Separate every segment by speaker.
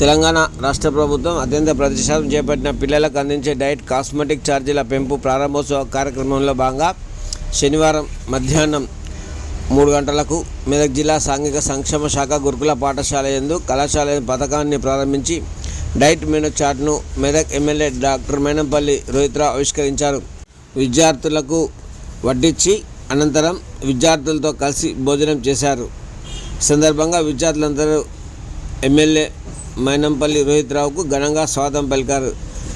Speaker 1: తెలంగాణ రాష్ట్ర ప్రభుత్వం అత్యంత ప్రతిష్టాత్మకం చేపట్టిన పిల్లలకు అందించే డైట్ కాస్మెటిక్ ఛార్జీల పెంపు ప్రారంభోత్సవ కార్యక్రమంలో భాగంగా శనివారం మధ్యాహ్నం మూడు గంటలకు మెదక్ జిల్లా సాంఘిక సంక్షేమ శాఖ గురుకుల పాఠశాల యందు కళాశాల పథకాన్ని ప్రారంభించి డైట్ మెనూ చార్ట్ను మెదక్ ఎమ్మెల్యే డాక్టర్ మేనంపల్లి రోహిత్రావు ఆవిష్కరించారు. విద్యార్థులకు వడ్డించి అనంతరం విద్యార్థులతో కలిసి భోజనం చేశారు. సందర్భంగా విద్యార్థులందరూ ఎమ్మెల్యే మైనంపల్లి రోహిత్ రావుకు ఘనంగా స్వాగతం పలికారు.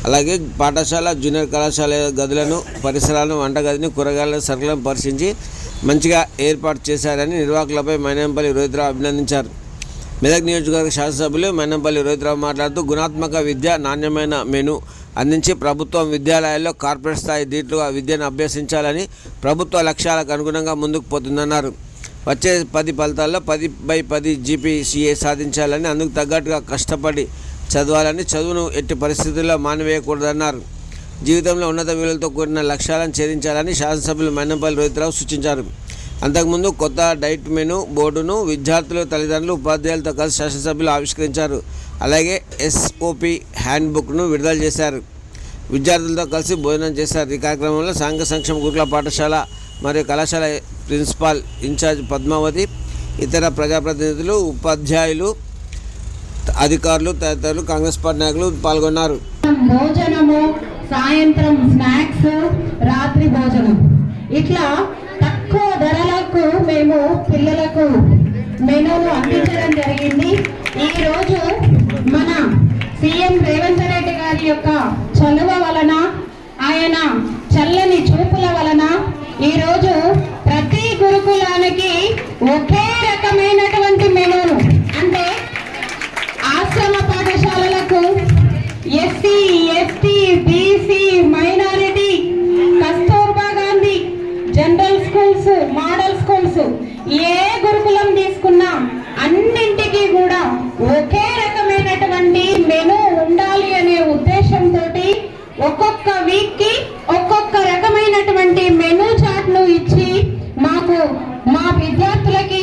Speaker 1: అలాగే పాఠశాల జూనియర్ కళాశాల గదులను పరిసరాలను వంటగదిని కూరగాయల సరుకులను పరిశీలించి మంచిగా ఏర్పాటు చేశారని నిర్వాహకులపై మైనంపల్లి రోహిత్ రావు అభినందించారు. మెదక్ నియోజకవర్గ శాసనసభ్యులు మైనంపల్లి రోహిత్రావు మాట్లాడుతూ గుణాత్మక విద్య నాణ్యమైన మెను. అందించి ప్రభుత్వం విద్యాలయాల్లో కార్పొరేట్ స్థాయి దీటుగా విద్యను అభ్యసించాలని ప్రభుత్వ లక్ష్యాలకు అనుగుణంగా ముందుకు పోతుందన్నారు. వచ్చే పది ఫలితాల్లో పది బై పది జీపీసీఏ సాధించాలని అందుకు తగ్గట్టుగా కష్టపడి చదవాలని చదువును ఎట్టి పరిస్థితుల్లో మానివేయకూడదన్నారు. జీవితంలో ఉన్నత విలువలతో కూడిన లక్ష్యాలను ఛేదించాలని శాసనసభ్యులు మైనంపల్లి రోహిత్రావు సూచించారు. అంతకుముందు కొత్త డైట్ మెను బోర్డును విద్యార్థులు తల్లిదండ్రులు ఉపాధ్యాయులతో కలిసి శాసనసభ్యులు ఆవిష్కరించారు. అలాగే ఎస్ఓపి హ్యాండ్బుక్ను విడుదల చేశారు. విద్యార్థులతో కలిసి భోజనం చేశారు. ఈ కార్యక్రమంలో సాంఘిక సంక్షేమ గురుకుల పాఠశాల మరియు కళాశాల ప్రిన్సిపాల్ ఇన్ఛార్జ్ పద్మావతి ఇతర ప్రజాప్రతినిధులు ఉపాధ్యాయులు అధికారులు తదితరులు కాంగ్రెస్ పార్టీ నాయకులు పాల్గొన్నారు.
Speaker 2: భోజనము సాయంత్రం స్నాక్స్ రాత్రి భోజనం. ఇట్లా తక్కువ ధరలకు మేము పిల్లలకు మెనూను అందించడం జరిగింది. ఈరోజు మన సీఎం రేవంత్ రెడ్డి గారి యొక్క చలువ వలన ఆయన చల్లని చూపుల వలన ఈరోజు ప్రతి గురుకులానికి ఒకే రకమైనటువంటి మెనూను. అంటే ఆశ్రమ పాఠశాలలకు SC ST BC minority Kasturba Gandhi general schools model schools ఏ గురుకులం మా విద్యార్థులకి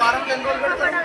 Speaker 3: వారం ఎన్ని
Speaker 4: రోజులు పెడతారు